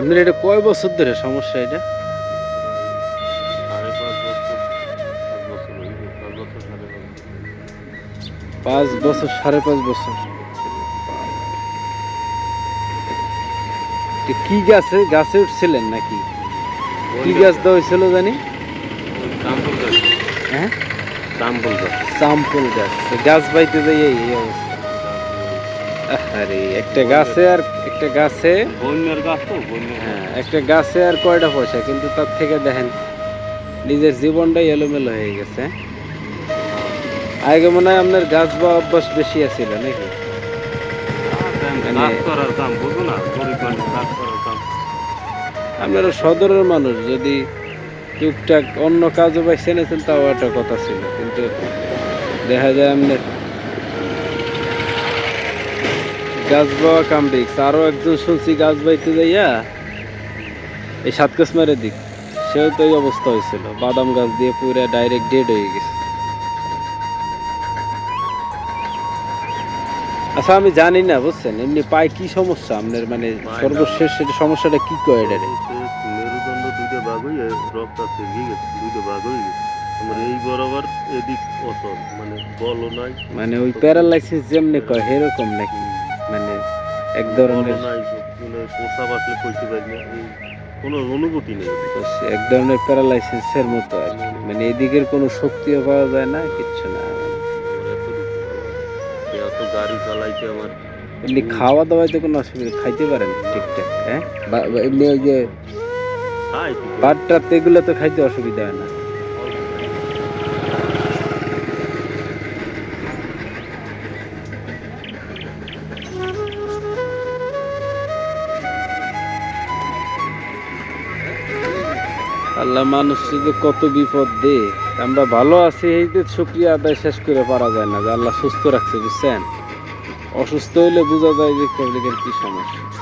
আপনার এটা কয় বছর ধরে সমস্যা এটা? পাঁচ বছর সাড়ে পাঁচ বছর। কি গাছে গাছে উঠছিলেন নাকি? কি গাছ দেওয়া হয়েছিল জানি? হ্যাঁ? চাম্পল গাছ। সাম্পল গাছ। গাছ বাইতে যাই এই এই অবস্থা। আরে একটা গাছে আর একটা গাছে। বন্যার গাছ তো হ্যাঁ একটা গাছে আর কয়টা পয়সা কিন্তু তার থেকে দেখেন নিজের জীবনটাই এলোমেলো হয়ে গেছে। আগে মনে হয় আপনার গাছ বা অভ্যাস বেশি আছিল নাকি? মানে- কাজ করার কাম বুঝো না গরিব মানুষ কাজ করার কাম। আপনারা সদরের মানুষ যদি টুকটাক অন্য কাজও পাইছেন তাও একটা কথা ছিল। কিন্তু দেখা যায় আপনার গাছ বাওয়া কাম রিক্স আরও একজন শুনছি গাছ বাইতে যাইয়া এই দিক। সেও তো এই অবস্থা হয়েছিল। বাদাম গাছ দিয়ে পুরো ডাইরেক্ট ডেড হয়ে গেছে। আচ্ছা আমি জানি না বুঝছেন? এমনি পায়ে কি সমস্যা? আপনার মানে সর্বশেষ সেটা সমস্যাটা কি কয় এটা? মেরুদণ্ড দুইটা ভাগ হয়ে রক্ত থেকে গেছে দুইটা ভাগ হয়ে গেছে। আমার এই বরাবর এদিক মানে বলও নাই। মানে ওই প্যারালাইসিস যেমনি কয় সেরকম নাকি? এক ধরনের বলও নাই মানে কইতে পারি না। কোনো অনুভূতি নেই এক ধরনের প্যারালাইসিসের মতো আর কি। মানে এদিকের কোনো শক্তিও পাওয়া যায় না কিচ্ছু না। আমার এত গাড়ি চালাইতে আমার এমনি খাওয়া দাওয়াতে কোনো অসুবিধা খাইতে পারেন ঠিকঠাক হ্যাঁ? এমনি ওই যে ভাত এগুলো তো খাইতে অসুবিধা হয় না। আল্লাহ মানুষ যদি কত বিপদ দে আমরা ভালো আছি, এই যে শুক্রিয়া আদায় শেষ করে পারা যায় না যে আল্লাহ সুস্থ রাখছে, বুঝছেন? অসুস্থ হইলে বোঝা যায় যে পাবলিকের কি সমস্যা।